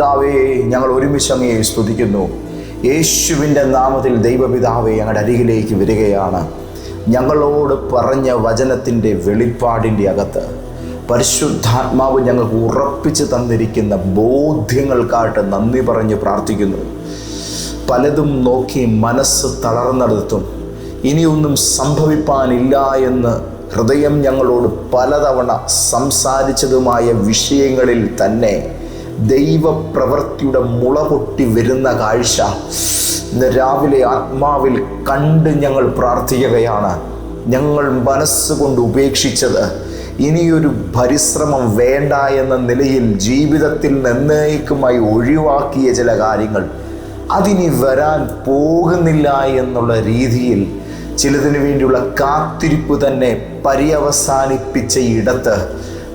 പിതാവേ ഞങ്ങൾ ഒരുമിച്ച് അങ്ങയെ സ്തുതിക്കുന്നു. യേശുവിന്റെ നാമത്തിൽ ദൈവപിതാവേ ഞങ്ങളുടെ അരികിലേക്ക് വരികയാണ്. ഞങ്ങളോട് പറഞ്ഞ വചനത്തിന്റെ വെളിപ്പാടിന്റെ അകത്ത് പരിശുദ്ധാത്മാവ് ഞങ്ങൾക്ക് ഉറപ്പിച്ച് തന്നിരിക്കുന്ന ബോധ്യങ്ങൾക്കായിട്ട് നന്ദി പറഞ്ഞ് പ്രാർത്ഥിക്കുന്നു. പലതും നോക്കി മനസ്സ് തളർന്നെടുത്തും ഇനിയൊന്നും സംഭവിപ്പാനില്ല എന്ന് ഹൃദയം ഞങ്ങളോട് പലതവണ സംസാരിച്ചതുമായ വിഷയങ്ങളിൽ തന്നെ ദൈവപ്രവൃത്തിയുടെ മുള പൊട്ടി വരുന്ന കാഴ്ച ഇന്ന് രാവിലെ ആത്മാവിൽ കണ്ട് ഞങ്ങൾ പ്രാർത്ഥിക്കുകയാണ്. ഞങ്ങൾ മനസ്സുകൊണ്ട് ഉപേക്ഷിച്ചത് ഇനിയൊരു പരിശ്രമം വേണ്ട എന്ന നിലയിൽ ജീവിതത്തിൽ നിർണയിക്കുമായി ഒഴിവാക്കിയ ചില കാര്യങ്ങൾ. അതിനി വരാൻ പോകുന്നില്ല എന്നുള്ള രീതിയിൽ ചിലതിനു വേണ്ടിയുള്ള കാത്തിരിപ്പ് തന്നെ പര്യവസാനിപ്പിച്ച ഇടത്ത്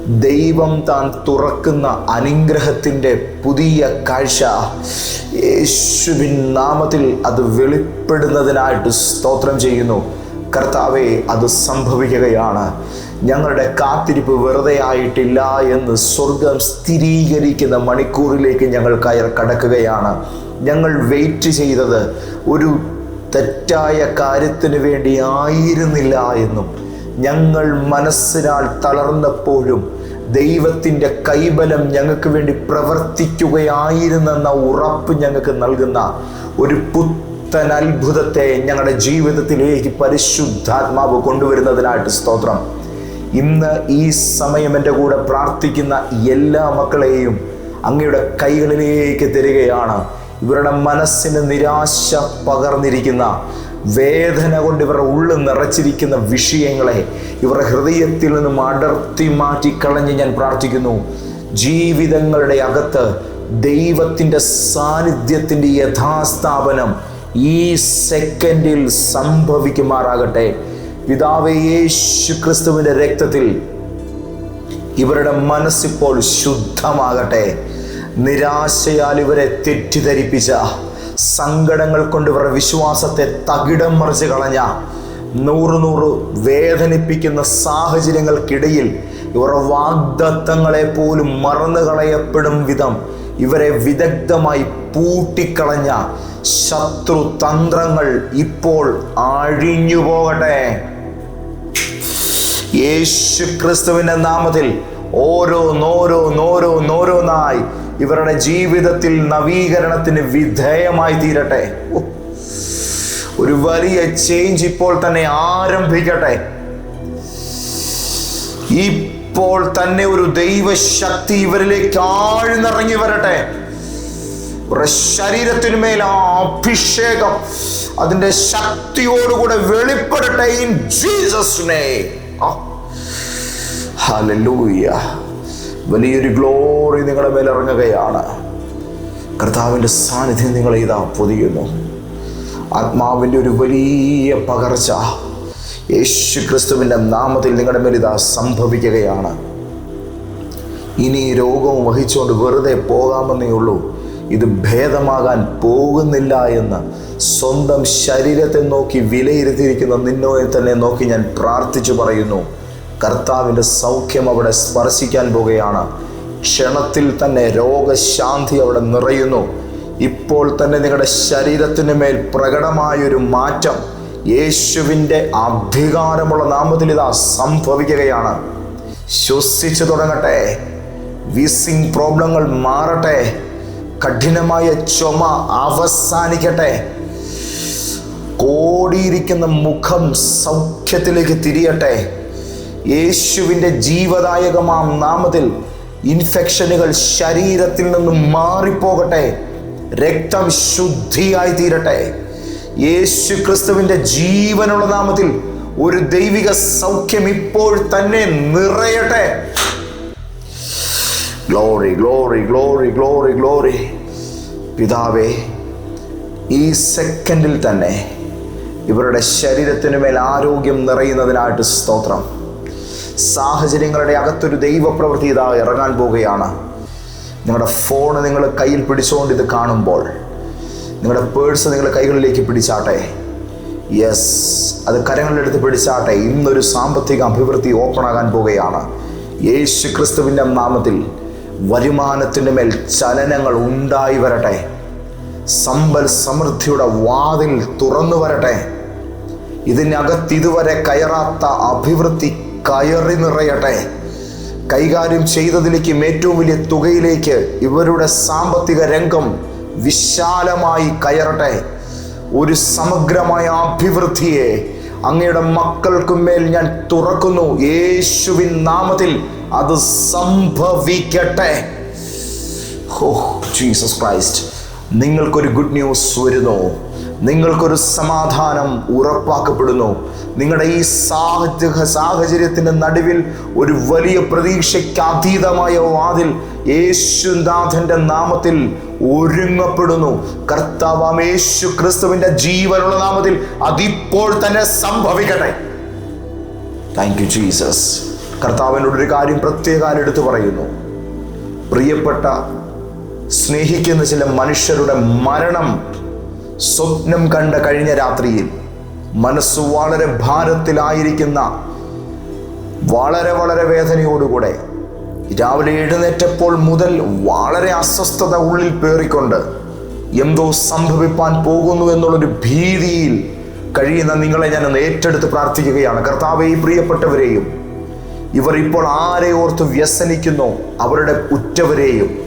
ദൈവം താൻ തുറക്കുന്ന അനുഗ്രഹത്തിന്റെ പുതിയ കാഴ്ച. യേശുവിൻ നാമത്തിൽ അത് വെളിപ്പെടുന്നതിനായിട്ട് സ്തോത്രം ചെയ്യുന്നു. കർത്താവെ അത് സംഭവിക്കുകയാണ്. ഞങ്ങളുടെ കാത്തിരിപ്പ് വെറുതെ ആയിട്ടില്ല എന്ന് സ്വർഗം സ്ഥിരീകരിക്കുന്ന മണിക്കൂറിലേക്ക് ഞങ്ങൾ കയർ കടക്കുകയാണ്. ഞങ്ങൾ വെയിറ്റ് ചെയ്തത് ഒരു തെറ്റായ കാര്യത്തിന് വേണ്ടി ആയിരുന്നില്ല എന്നും. ഞങ്ങൾ മനസ്സിനാൽ തളർന്നപ്പോഴും ദൈവത്തിന്റെ കൈബലം ഞങ്ങൾക്ക് വേണ്ടി പ്രവർത്തിക്കുകയായിരുന്നെന്ന ഉറപ്പ് ഞങ്ങൾക്ക് നൽകുന്ന ഒരു പുത്തൻ അത്ഭുതത്തെ ഞങ്ങളുടെ ജീവിതത്തിലേക്ക് പരിശുദ്ധാത്മാവ് കൊണ്ടുവരുന്നതിനായിട്ട് സ്തോത്രം. ഇന്ന് ഈ സമയം എന്റെ കൂടെ പ്രാർത്ഥിക്കുന്ന എല്ലാ മക്കളെയും അങ്ങയുടെ കൈകളിലേക്ക് തരികയാണ്. ഇവരുടെ മനസ്സിന് നിരാശ പകർന്നിരിക്കുന്ന വേദന കൊണ്ട് ഇവരുടെ ഉള്ളിൽ നിറച്ചിരിക്കുന്ന വിഷയങ്ങളെ ഇവരുടെ ഹൃദയത്തിൽ നിന്നും അടർത്തി മാറ്റിക്കളഞ്ഞ് ഞാൻ പ്രാർത്ഥിക്കുന്നു. ജീവിതങ്ങളുടെ അകത്ത് ദൈവത്തിന്റെ സാന്നിധ്യത്തിന്റെ യഥാസ്ഥാപനം ഈ സെക്കൻഡിൽ സംഭവിക്കുമാറാകട്ടെ. പിതാവേ യേശു ക്രിസ്തുവിന്റെ രക്തത്തിൽ ഇവരുടെ മനസ്സിപ്പോൾ ശുദ്ധമാകട്ടെ. നിരാശയാൽ ഇവരെ തെറ്റിദ്ധരിപ്പിച്ച സങ്കടങ്ങൾ കൊണ്ട് ഇവരുടെ വിശ്വാസത്തെ തകിടം മറിച്ച് കളഞ്ഞ നൂറ് നൂറ് വേദനിപ്പിക്കുന്ന സാഹചര്യങ്ങൾക്കിടയിൽ ഇവരുടെ വാഗ്ദത്തങ്ങളെ പോലും മറന്നു കളയപ്പെടും വിധം ഇവരെ വിദഗ്ധമായി പൂട്ടിക്കളഞ്ഞ ശത്രു തന്ത്രങ്ങൾ ഇപ്പോൾ അഴിഞ്ഞു പോകട്ടെ. യേശു ക്രിസ്തുവിന്റെ നാമത്തിൽ ഓരോന്നോരോന്നോരോന്നോരോന്നായി ഇവരുടെ ജീവിതത്തിൽ നവീകരണത്തിന് വിധേയമായി തീരട്ടെ. ഒരു വലിയ ചേഞ്ച് ഇപ്പോൾ തന്നെ ആരംഭിക്കട്ടെ. ഇപ്പോൾ തന്നെ ഒരു ദൈവശക്തി ഇവരിലേക്ക് ആഴ്ന്നിറങ്ങി വരട്ടെ. ഇവരുടെ ശരീരത്തിനുമേൽ ആ അഭിഷേകം അതിന്റെ ശക്തിയോടുകൂടെ വെളിപ്പെടട്ടെ ഇൻ ജീസസ് ഹല്ലേലൂയ വലിയൊരു ഗ്ലോറി നിങ്ങളുടെ മേൽ ഇറങ്ങുകയാണ്. കർത്താവിന്റെ സാന്നിധ്യം നിങ്ങളെ ഇതാ പൊതിയുന്നു. ആത്മാവിന്റെ ഒരു വലിയ പകർച്ച യേശു ക്രിസ്തുവിന്റെ നാമത്തിൽ നിങ്ങളുടെ മേൽ ഇതാ സംഭവിക്കുകയാണ്. ഇനി രോഗം വഹിച്ചുകൊണ്ട് വെറുതെ പോകാമെന്നേ ഉള്ളൂ. ഇത് ഭേദമാകാൻ പോകുന്നില്ല എന്ന് സ്വന്തം ശരീരത്തെ നോക്കി വിലയിരുത്തിയിരിക്കുന്ന നിന്നോയെ തന്നെ നോക്കി ഞാൻ പ്രാർത്ഥിച്ചു പറയുന്നു. കർത്താവിന്റെ സൗഖ്യം അവിടെ സ്പർശിക്കാൻ പോകുകയാണ്. ക്ഷണത്തിൽ തന്നെ രോഗശാന്തി അവിടെ നിറയുന്നു. ഇപ്പോൾ തന്നെ നിങ്ങളുടെ ശരീരത്തിന് മേൽ പ്രകടമായൊരു മാറ്റം യേശുവിന്റെ അധികാരമുള്ള നാമത്തിൽ ഇതാ സംഭവിക്കുകയാണ്. ശ്വസിച്ചു തുടങ്ങട്ടെ. വിസിങ് പ്രോബ്ലങ്ങൾ മാറട്ടെ. കഠിനമായ ചുമ അവസാനിക്കട്ടെ. കോടിയിരിക്കുന്ന മുഖം സൗഖ്യത്തിലേക്ക് തിരിയട്ടെ. യേശുവിന്റെ ജീവദായകമാം നാമത്തിൽ ഇൻഫെക്ഷനുകൾ ശരീരത്തിൽ നിന്നും മാറിപ്പോകട്ടെ രക്തം ശുദ്ധിയായി തീരട്ടെ യേശു ക്രിസ്തുവിന്റെ ജീവനുള്ള നാമത്തിൽ ഒരു ദൈവിക സൗഖ്യം ഇപ്പോൾ തന്നെ നിറയട്ടെ. Glory glory glory glory glory. പിതാവേ ഈ സെക്കൻഡിൽ തന്നെ ഇവരുടെ ശരീരത്തിനു മേൽ ആരോഗ്യം നിറയുന്നതിനായിട്ട് സ്തോത്രം. സാഹചര്യങ്ങളുടെ അകത്തൊരു ദൈവപ്രവൃത്തി ഇതാ ഇറങ്ങാൻ പോവുകയാണ്. നിങ്ങളുടെ ഫോൺ നിങ്ങൾ കയ്യിൽ പിടിച്ചുകൊണ്ട് ഇത് കാണുമ്പോൾ നിങ്ങളുടെ പേഴ്സ് നിങ്ങൾ കൈകളിലേക്ക് പിടിച്ചാട്ടെ. യെസ് അത് കരങ്ങളിലെടുത്ത് പിടിച്ചാട്ടെ. ഇന്നൊരു സാമ്പത്തിക അഭിവൃദ്ധി ഓപ്പൺ ആകാൻ പോവുകയാണ്. യേശു ക്രിസ്തുവിന്റെ നാമത്തിൽ വരുമാനത്തിന്റെ മേൽ ചലനങ്ങൾ ഉണ്ടായി വരട്ടെ. സമ്പൽ സമൃദ്ധിയുടെ വാതിൽ തുറന്നു വരട്ടെ. ഇതിനകത്ത് ഇതുവരെ കയറാത്ത അഭിവൃദ്ധി കയറി നിറയട്ടെ. കൈകാര്യം ചെയ്തതിലേക്കും ഏറ്റവും വലിയ തുകയിലേക്ക് ഇവരുടെ സാമ്പത്തിക രംഗം വിശാലമായി കയറട്ടെ. ഒരു സമഗ്രമായ അഭിവൃദ്ധിയെ അങ്ങയുടെ മക്കൾക്കും മേൽ ഞാൻ തുറക്കുന്നു. യേശുവിൻ നാമത്തിൽ അത് സംഭവിക്കട്ടെ. ഹോ ജീസസ് ക്രൈസ്റ്റ് നിങ്ങൾക്കൊരു ഗുഡ് ന്യൂസ് വരുന്നു. നിങ്ങൾക്കൊരു സമാധാനം ഉറപ്പാക്കപ്പെടുന്നു. നിങ്ങളുടെ ഈ സാഹചര്യ സാഹചര്യത്തിന്റെ നടുവിൽ ഒരു വലിയ പ്രതീക്ഷയ്ക്ക് അതീതമായ വാതിൽ യേശുനാഥന്റെ നാമത്തിൽ ഒരുങ്ങപ്പെടുന്നു. കർത്താവാം യേശു ക്രിസ്തുവിന്റെ ജീവനുള്ള നാമത്തിൽ അതിപ്പോൾ തന്നെ സംഭവിക്കട്ടെ. താങ്ക് യു ജീസസ് കർത്താവിനോട് ഒരു കാര്യം പ്രത്യേകം എടുത്തു പറയുന്നു. പ്രിയപ്പെട്ട സ്നേഹിക്കുന്ന ചില മനുഷ്യരുടെ മരണം സ്വപ്നം കണ്ട കഴിഞ്ഞ രാത്രിയിൽ മനസ്സ് വളരെ ഭാരത്തിലായിരിക്കുന്ന വളരെ വളരെ വേദനയോടുകൂടെ രാവിലെ എഴുന്നേറ്റപ്പോൾ മുതൽ വളരെ അസ്വസ്ഥത ഉള്ളിൽ പേറിക്കൊണ്ട് എന്തോ സംഭവിപ്പാൻ പോകുന്നു എന്നുള്ളൊരു ഭീതിയിൽ കഴിയുന്ന നിങ്ങളെ ഞാൻ ഏറ്റെടുത്ത് പ്രാർത്ഥിക്കുകയാണ്. കർത്താവെ പ്രിയപ്പെട്ടവരെയും ഇവർ ഇപ്പോൾ ആരെ ഓർത്ത് വ്യസനിക്കുന്നു? അവരുടെ ഉറ്റവരെയും.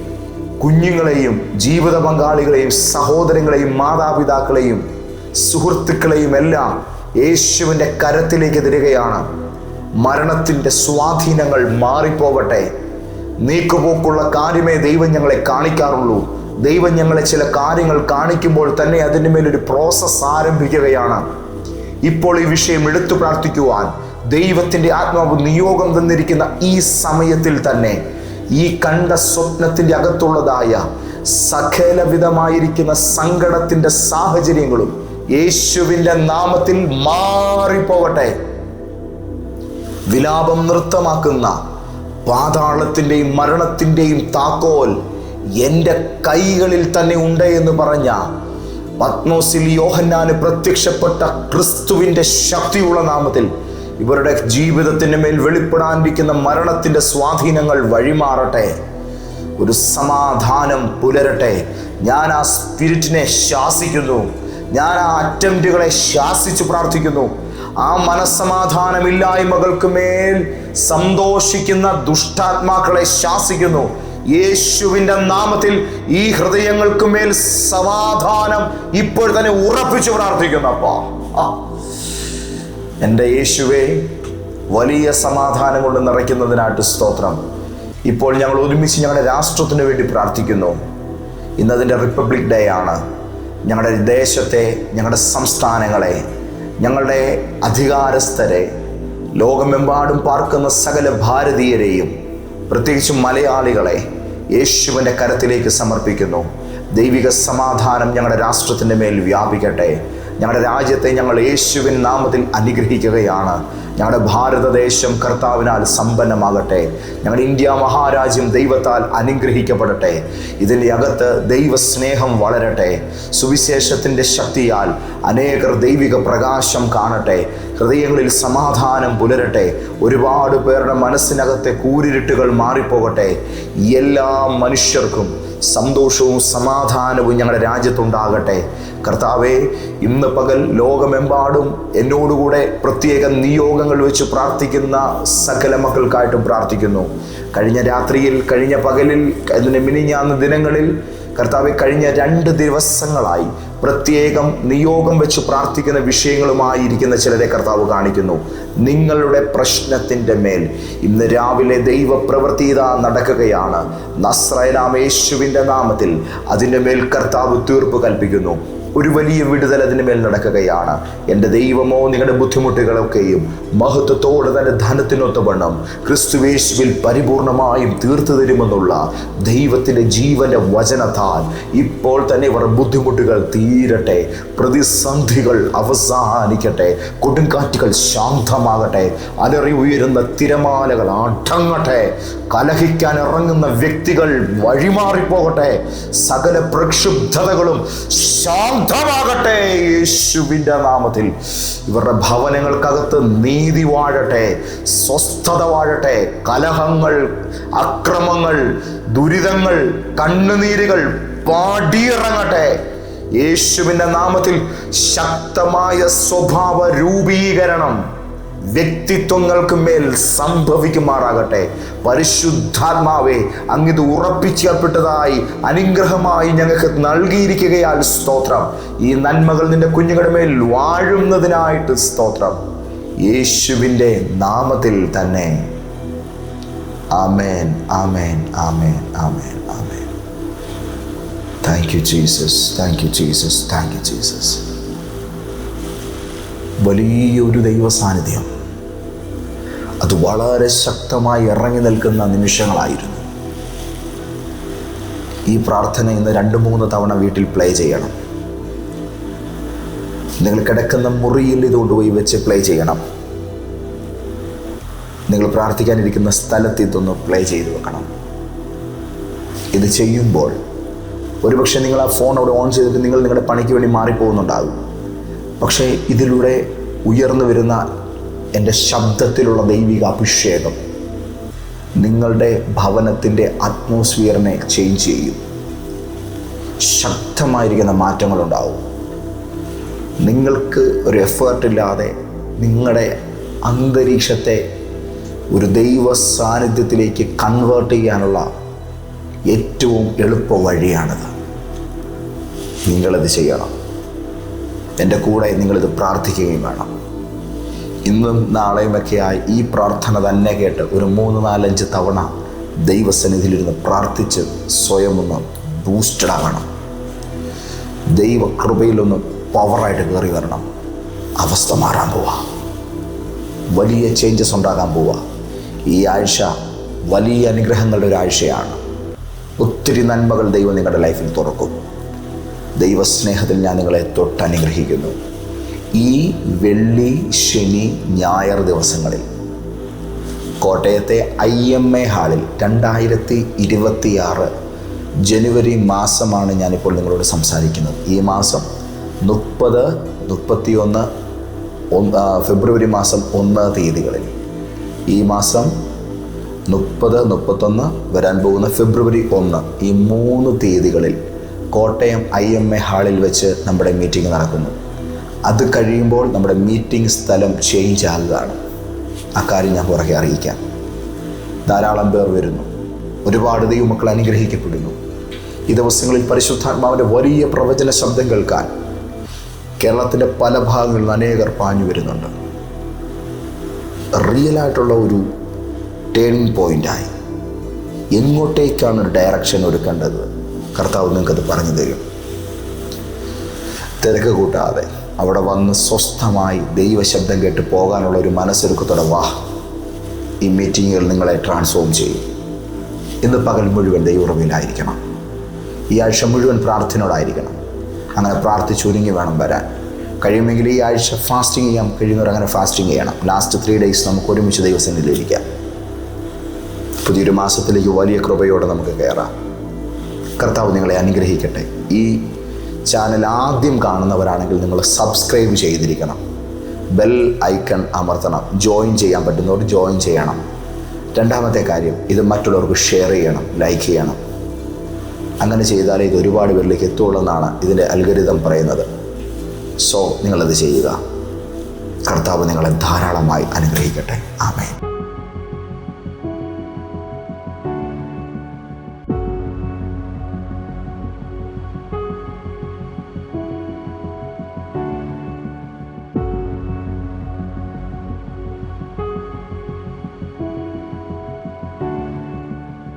കുഞ്ഞുങ്ങളെയും ജീവിത പങ്കാളികളെയും സഹോദരങ്ങളെയും മാതാപിതാക്കളെയും സുഹൃത്തുക്കളെയും എല്ലാം യേശുവിന്റെ കരത്തിലേക്ക് തരികയാണ് മരണത്തിന്റെ സ്വാധീനങ്ങൾ മാറിപ്പോകട്ടെ. നീക്കുപോക്കുള്ള കാര്യമേ ദൈവം ഞങ്ങളെ കാണിക്കാറുള്ളൂ. ദൈവം ഞങ്ങളെ ചില കാര്യങ്ങൾ കാണിക്കുമ്പോൾ തന്നെ അതിന്റെ മേലൊരു പ്രോസസ്സ് ആരംഭിക്കുകയാണ്. ഇപ്പോൾ ഈ വിഷയം എടുത്തു പ്രാർത്ഥിക്കുവാൻ ദൈവത്തിന്റെ ആത്മാവ് നിയോഗം തന്നിരിക്കുന്ന ഈ സമയത്തിൽ തന്നെ ഈ കണ്ട സ്വപ്നത്തിന്റെ അകത്തുള്ളതായ സകലവിധമായിരിക്കുന്ന സങ്കടത്തിന്റെ സാഹചര്യങ്ങളും യേശുവിന്റെ നാമത്തിൽ മാറിപ്പോകട്ടെ. വിലാപം നൃത്തമാക്കുന്ന പാതാളത്തിന്റെയും മരണത്തിന്റെയും താക്കോൽ എന്റെ കൈകളിൽ തന്നെ ഉണ്ട് എന്ന് പറഞ്ഞ പത്മോസിൽ യോഹന്നാന് പ്രത്യക്ഷപ്പെട്ട ക്രിസ്തുവിന്റെ ശക്തിയുള്ള നാമത്തിൽ ഇവരുടെ ജീവിതത്തിന്റെ മേൽ വെളിപ്പെടാനിരിക്കുന്ന മരണത്തിന്റെ സ്വാധീനങ്ങൾ വഴിമാറട്ടെ. ഒരു സമാധാനം പുലരട്ടെ. ഞാൻ ആ സ്പിരിറ്റിനെ ശാസിക്കുന്നു. ഞാൻ ആ അറ്റംപ്റ്റുകളെ ശാസിച്ച് പ്രാർത്ഥിക്കുന്നു. ആ മനസ്സമാധാനമില്ലായ്മകൾക്ക് മേൽ സന്തോഷിക്കുന്ന ദുഷ്ടാത്മാക്കളെ ശാസിക്കുന്നു. യേശുവിന്റെ നാമത്തിൽ ഈ ഹൃദയങ്ങൾക്ക് മേൽ സമാധാനം ഇപ്പോൾ തന്നെ ഉറപ്പിച്ചു പ്രാർത്ഥിക്കുന്നു അപ്പാ. എന്റെ യേശുവെ വലിയ സമാധാനം കൊണ്ട് നിറയ്ക്കുന്നതിനായിട്ട് സ്തോത്രം. ഇപ്പോൾ ഞങ്ങൾ ഒരുമിച്ച് ഞങ്ങളുടെ രാഷ്ട്രത്തിന് വേണ്ടി പ്രാർത്ഥിക്കുന്നു. ഇന്നതിന്റെ റിപ്പബ്ലിക് ഡേ ആണ്. ഞങ്ങളുടെ ദേശത്തെ ഞങ്ങളുടെ സംസ്ഥാനങ്ങളെ ഞങ്ങളുടെ അധികാരസ്ഥരെ ലോകമെമ്പാടും പാർക്കുന്ന സകല ഭാരതീയരെയും പ്രത്യേകിച്ച് മലയാളികളെ യേശുവിന്റെ കരത്തിലേക്ക് സമർപ്പിക്കുന്നു. ദൈവിക സമാധാനം ഞങ്ങളുടെ രാഷ്ട്രത്തിന്റെ മേൽ വ്യാപിക്കട്ടെ. ഞങ്ങളുടെ രാജ്യത്തെ ഞങ്ങൾ യേശുവിൻ നാമത്തിൽ അനുഗ്രഹിക്കുകയാണ്. ഞങ്ങളുടെ ഭാരതദേശം കർത്താവിനാൽ സമ്പന്നമാകട്ടെ. ഞങ്ങളുടെ ഇന്ത്യ മഹാരാജ്യം ദൈവത്താൽ അനുഗ്രഹിക്കപ്പെടട്ടെ. ഇതിന്റെ അകത്ത് ദൈവസ്നേഹം വളരട്ടെ. സുവിശേഷത്തിന്റെ ശക്തിയാൽ അനേകർ ദൈവിക പ്രകാശം കാണട്ടെ. ഹൃദയങ്ങളിൽ സമാധാനം പുലരട്ടെ. ഒരുപാട് പേരുടെ മനസ്സിനകത്തെ കൂരിരുട്ടുകൾ മാറിപ്പോകട്ടെ. എല്ലാ മനുഷ്യർക്കും സന്തോഷവും സമാധാനവും ഞങ്ങളുടെ രാജ്യത്തുണ്ടാകട്ടെ. കർത്താവേ ഇന്ന് പകൽ ലോകമെമ്പാടും എന്നോടുകൂടെ പ്രത്യേക നിയോഗങ്ങൾ വെച്ച് പ്രാർത്ഥിക്കുന്ന സകല മക്കൾക്കായിട്ടും പ്രാർത്ഥിക്കുന്നു. കഴിഞ്ഞ രാത്രിയിൽ കഴിഞ്ഞ പകലിൽ അതിന് മിനിഞ്ഞാന്ന് ദിനങ്ങളിൽ കർത്താവെ കഴിഞ്ഞ രണ്ട് ദിവസങ്ങളായി പ്രത്യേകം നിയോഗം വെച്ച് പ്രാർത്ഥിക്കുന്ന വിഷയങ്ങളുമായി ഇരിക്കുന്ന ചിലരെ കർത്താവ് കാണിക്കുന്നു. നിങ്ങളുടെ പ്രശ്നത്തിന്റെ മേൽ ഇന്ന് രാവിലെ ദൈവപ്രവൃത്തിത നടക്കുകയാണ്. നസ്രയനാമേശുവിന്റെ നാമത്തിൽ അതിന്റെ മേൽ കർത്താവ് തീർപ്പ് കൽപ്പിക്കുന്നു. ഒരു വലിയ വിടുതൽ അതിന് മേൽ നടക്കുകയാണ്. എന്റെ ദൈവമോ നിങ്ങളുടെ ബുദ്ധിമുട്ടുകളൊക്കെയും മഹത്വത്തോടെ തന്നെ ധനത്തിനൊത്തവണ്ണം ക്രിസ്തുവേശുവിൽ പരിപൂർണമായും തീർത്തു തരുമെന്നുള്ള ദൈവത്തിന്റെ ജീവന്റെ വചനത്താൽ ഇപ്പോൾ തന്നെ ഇവർ ബുദ്ധിമുട്ടുകൾ തീരട്ടെ പ്രതിസന്ധികൾ അവസാനിക്കട്ടെ കൊടുങ്കാറ്റുകൾ ശാന്തമാകട്ടെ അലറി ഉയരുന്ന തിരമാലകൾ അടങ്ങട്ടെ. കലഹിക്കാൻ ഇറങ്ങുന്ന വ്യക്തികൾ വഴിമാറിപ്പോകട്ടെ. സകല പ്രക്ഷുബ്ധതകളും ശാന്തമാകട്ടെ യേശുവിന്റെ നാമത്തിൽ. ഇവരുടെ ഭവനങ്ങൾക്കകത്ത് നീതി വാഴട്ടെ സ്വസ്ഥത വാഴട്ടെ. കലഹങ്ങൾ അക്രമങ്ങൾ ദുരിതങ്ങൾ കണ്ണുനീരുകൾ പാടിയിറങ്ങട്ടെ. യേശുവിന്റെ നാമത്തിൽ ശക്തമായ സ്വഭാവ രൂപീകരണം വ്യക്തിത്വങ്ങൾക്ക് മേൽ സംഭവിക്കുമാറാകട്ടെ. പരിശുദ്ധാത്മാവെ അങ്ങിത് ഉറപ്പിച്ചേർപ്പെട്ടതായി അനുഗ്രഹമായി ഞങ്ങൾക്ക് നൽകിയിരിക്കുകയാൽ സ്തോത്രം. ഈ നന്മകൾ നിന്റെ കുഞ്ഞുങ്ങളുടെ മേൽ വാഴുന്നതിനായിട്ട് സ്തോത്രം. യേശുവിന്റെ നാമത്തിൽ തന്നെ. Amen amen amen amen amen. Thank you Jesus thank you Jesus thank you Jesus വലിയൊരു ദൈവ സാന്നിധ്യം അത് വളരെ ശക്തമായി ഇറങ്ങി നിൽക്കുന്ന നിമിഷങ്ങളായിരുന്നു. ഈ പ്രാർത്ഥന ഇന്ന് രണ്ട് മൂന്ന് തവണ വീട്ടിൽ പ്ലേ ചെയ്യണം. നിങ്ങൾ കിടക്കുന്ന മുറിയിൽ ഇത് കൊണ്ടുപോയി വെച്ച് പ്ലേ ചെയ്യണം. നിങ്ങൾ പ്രാർത്ഥിക്കാനിരിക്കുന്ന സ്ഥലത്ത് ഇതൊന്ന് പ്ലേ ചെയ്ത് വെക്കണം. ഇത് ചെയ്യുമ്പോൾ ഒരുപക്ഷെ നിങ്ങൾ ആ ഫോൺ അവിടെ ഓൺ ചെയ്തിട്ട് നിങ്ങൾ നിങ്ങളുടെ പണിക്ക് വേണ്ടി മാറിപ്പോകുന്നുണ്ടാകും. പക്ഷേ ഇതിലൂടെ ഉയർന്നു വരുന്ന എന്റെ ശബ്ദത്തിലുള്ള ദൈവിക അഭിഷേകം നിങ്ങളുടെ ഭവനത്തിന്റെ അറ്റ്മോസ്ഫിയറിനെ ചേഞ്ച് ചെയ്യും. ശക്തമായിരിക്കുന്ന മാറ്റങ്ങളുണ്ടാവും. നിങ്ങൾക്ക് ഒരു എഫേർട്ട് ഇല്ലാതെ നിങ്ങളുടെ അന്തരീക്ഷത്തെ ഒരു ദൈവ സാന്നിധ്യത്തിലേക്ക് കൺവേർട്ട് ചെയ്യാനുള്ള ഏറ്റവും എളുപ്പ വഴിയാണിത്. നിങ്ങളത് ചെയ്യണം. എന്റെ കൂടെ നിങ്ങളിത് പ്രാർത്ഥിക്കുകയും വേണം. ഇന്നും നാളെയുമൊക്കെയായി ഈ പ്രാർത്ഥന തന്നെ കേട്ട് ഒരു മൂന്ന് നാലഞ്ച് തവണ ദൈവസന്നിധിയിലിരുന്ന് പ്രാർത്ഥിച്ച് സ്വയം ഒന്ന് ബൂസ്റ്റഡ് ആകണം ദൈവകൃപയിലൊന്ന് പവറായിട്ട് കയറി വരണം. അവസ്ഥ മാറാൻ പോവാ. വലിയ ചേഞ്ചസ് ഉണ്ടാകാൻ പോവാ. ഈ ആഴ്ച വലിയ അനുഗ്രഹങ്ങളുടെ ഒരു ആഴ്ചയാണ്. ഒത്തിരി നന്മകൾ ദൈവം നിങ്ങളുടെ ലൈഫിൽ തുറക്കും. ദൈവസ്നേഹത്തിൽ ഞാൻ നിങ്ങളെ തൊട്ടനുഗ്രഹിക്കുന്നു. ഈ വെള്ളി ശനി ഞായർ ദിവസങ്ങളിൽ. കോട്ടയത്തെ ഐ എം എ ഹാളിൽ രണ്ടായിരത്തി ഇരുപത്തിയാറ് ജനുവരി മാസമാണ് ഞാനിപ്പോൾ നിങ്ങളോട് സംസാരിക്കുന്നത്. ഈ മാസം മുപ്പത് മുപ്പത്തിയൊന്ന് ഫെബ്രുവരി മാസം ഒന്ന് തീയതികളിൽ. ഈ മാസം മുപ്പത് മുപ്പത്തൊന്ന് വരാൻ പോകുന്ന ഫെബ്രുവരി ഒന്ന് ഈ മൂന്ന് തീയതികളിൽ കോട്ടയം ഐ എം എ ഹാളിൽ വെച്ച് നമ്മുടെ മീറ്റിംഗ് നടക്കുന്നു. അത് കഴിയുമ്പോൾ നമ്മുടെ മീറ്റിംഗ് സ്ഥലം ചേഞ്ച് ആകുകയാണ്. അക്കാര്യം ഞാൻ പുറകെ അറിയിക്കാം. ധാരാളം പേർ വരുന്നു. ഒരുപാട് ദൈവമക്കൾ അനുഗ്രഹിക്കപ്പെടുന്നു. ഈ ദിവസങ്ങളിൽ പരിശുദ്ധാത്മാവിന്റെ വലിയ പ്രവചന ശബ്ദം കേൾക്കാൻ കേരളത്തിന്റെ പല ഭാഗങ്ങളിൽ അനേകർ പാഞ്ഞു വരുന്നുണ്ട്. റിയലായിട്ടുള്ള ഒരു ടേണിംഗ് പോയിന്റായി എങ്ങോട്ടേക്കാണ് ഒരു ഡയറക്ഷൻ എടുക്കേണ്ടത് കർത്താവ് നിങ്ങൾക്കത് പറഞ്ഞു തരും. തിരക്ക് കൂട്ടാതെ. അവിടെ വന്ന് സ്വസ്ഥമായി ദൈവശബ്ദം കേട്ട് പോകാനുള്ള ഒരു മനസ്സൊരുക്കത്തോടെ വാ. ഈ മീറ്റിങ്ങുകൾ നിങ്ങളെ ട്രാൻസ്ഫോം ചെയ്യും. ഇന്ന് പകൽ മുഴുവൻ ദൈവറവയിലായിരിക്കണം. ഈ ആഴ്ച മുഴുവൻ പ്രാർത്ഥനയോടായിരിക്കണം. അങ്ങനെ പ്രാർത്ഥിച്ചൊരുങ്ങി വേണം വരാൻ. കഴിയുമെങ്കിൽ ഈ ആഴ്ച ഫാസ്റ്റിംഗ് ചെയ്യാം. കഴിയുന്നവർ അങ്ങനെ ഫാസ്റ്റിംഗ് ചെയ്യണം. ലാസ്റ്റ് ത്രീ ഡേയ്സ് നമുക്ക് ഒരുമിച്ച് ദൈവസന്നിധിയിലിരിക്കാം പുതിയൊരു മാസത്തിലേക്ക് വലിയ കൃപയോടെ നമുക്ക് കയറാം. കർത്താവ് നിങ്ങളെ അനുഗ്രഹിക്കട്ടെ. ഈ ചാനൽ ആദ്യം കാണുന്നവരാണെങ്കിൽ നിങ്ങൾ സബ്സ്ക്രൈബ് ചെയ്തിരിക്കണം. Bell icon അമർത്തണം. ജോയിൻ ചെയ്യാൻ പറ്റുന്നവർ ജോയിൻ ചെയ്യണം. രണ്ടാമത്തെ കാര്യം ഇത് മറ്റുള്ളവർക്ക് ഷെയർ ചെയ്യണം ലൈക്ക് ചെയ്യണം. അങ്ങനെ ചെയ്താലേ ഇത് ഒരുപാട് പേരിലേക്ക് എത്തുള്ളൂ എന്നാണ് ഇതിന്റെ അൽഗരിതം പറയുന്നത്. സോ നിങ്ങളത് ചെയ്യുക. കർത്താവ് നിങ്ങളെ ധാരാളമായി അനുഗ്രഹിക്കട്ടെ. ആമേൻ.